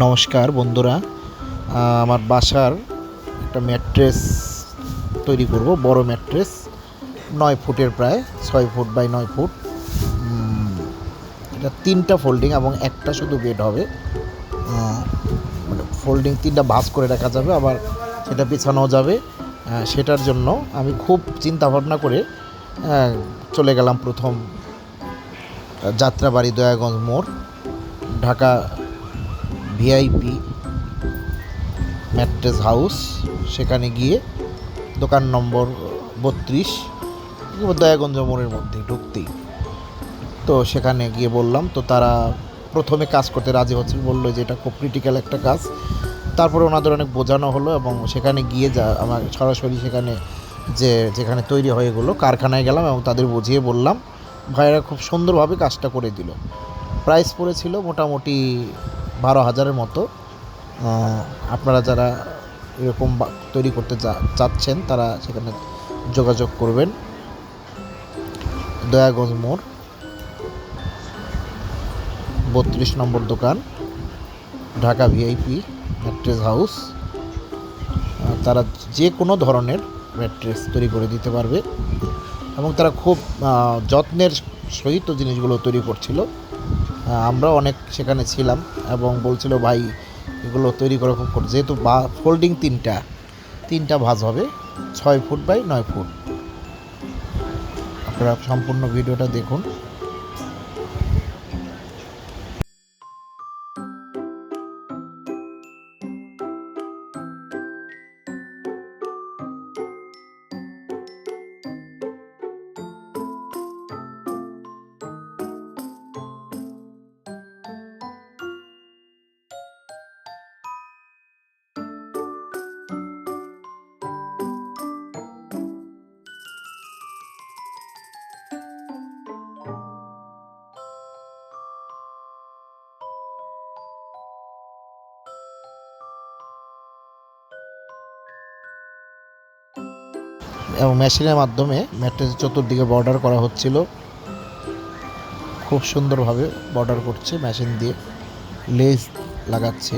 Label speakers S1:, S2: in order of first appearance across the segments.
S1: নমস্কার বন্ধুরা। আমার বাসার একটা ম্যাট্রেস তৈরি করব, বড় ম্যাট্রেস। নয় ফুটের প্রায়, ছয় ফুট বাই নয় ফুট। এটা তিনটা ফোল্ডিং এবং একটা শুধু বেড হবে। মানে ফোল্ডিং তিনটা ভাস করে রাখা যাবে, আবার সেটা বিছানো যাবে। সেটার জন্য আমি খুব চিন্তা ভাবনা করে চলে গেলাম প্রথম যাত্রাবাড়ি দয়াগঞ্জ মোড়, ঢাকা ভিআইপি ম্যাট্রেস হাউস, সেখানে গিয়ে দোকান নম্বর বত্রিশ দয়াগঞ্জ মোড়ের মধ্যে ঢুকতেই। তো সেখানে গিয়ে বললাম, তো তারা প্রথমে কাজ করতে রাজি হচ্ছে, বলল যে এটা খুব ক্রিটিক্যাল একটা কাজ। তারপরে ওনাদের অনেক বোঝানো হলো, এবং সেখানে গিয়ে যা আমার সরাসরি সেখানে যে, যেখানে তৈরি হয়ে গেলো, কারখানায় গেলাম এবং তাদের বুঝিয়ে বললাম, ভাইয়েরা খুব সুন্দরভাবে কাজটা করে দিল। প্রাইস পড়েছিল মোটামুটি বারো হাজারের মতো আপনারা যারা এরকম তৈরি করতে চাচ্ছেন, তারা সেখানে যোগাযোগ করবেন। দয়াগঞ্জ মোড়, বত্রিশ নম্বর দোকান, ঢাকা ভিআইপি, ম্যাট্রেস হাউস। তারা যে কোনো ধরনের ম্যাট্রেস তৈরি করে দিতে পারবে। এবং তারা খুব যত্নের সহিত জিনিসগুলো তৈরি করছিল। আমরা অনেক সেখানে ছিলাম এবং বলছিল, ভাই, এগুলো তৈরি করে খুব করে যেহেতু বা ফোল্ডিং তিনটা তিনটা ভাজ হবে, ছয় ফুট বাই নয় ফুট। আপনারা সম্পূর্ণ ভিডিওটা দেখুন। এবং মেশিনের মাধ্যমে ম্যাট্রেসের চতুর্দিকে বর্ডার করা হচ্ছিল। খুব সুন্দরভাবে বর্ডার করছে মেশিন দিয়ে লেস লাগাচ্ছে।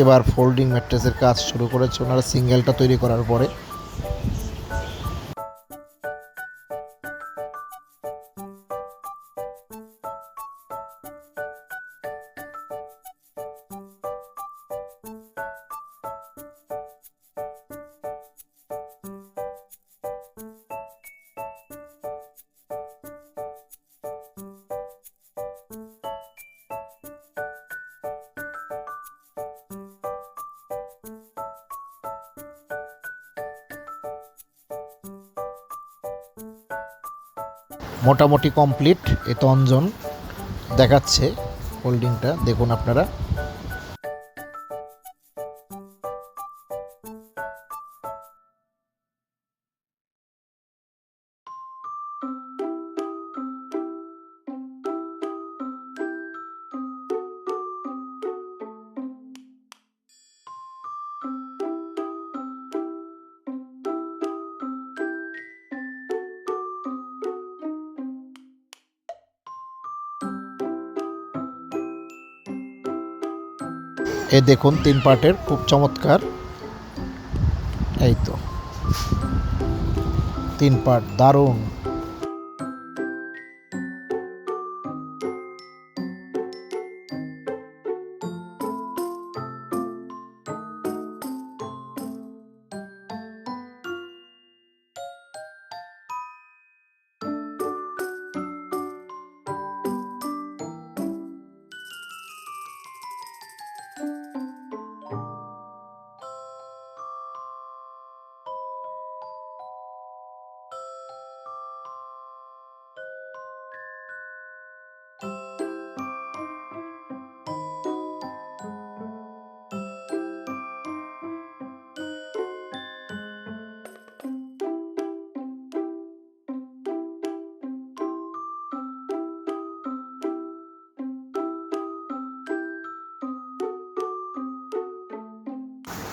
S1: এবার ফোল্ডিং ম্যাট্রেসের কাজ শুরু করেছে। ওনারা সিঙ্গেলটা তৈরি করার পরে মোটামুটি কমপ্লিট এ তঞ্জন দেখাচ্ছে হোল্ডিংটা দেখুন আপনারা। এ দেখুন তিন পার্টের খুব চমৎকার। এই তো। তিন পার্ট দারুণ।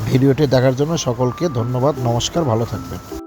S1: ভিডিওটি দেখার জন্য সকলকে ধন্যবাদ নমস্কার ভালো থাকবেন।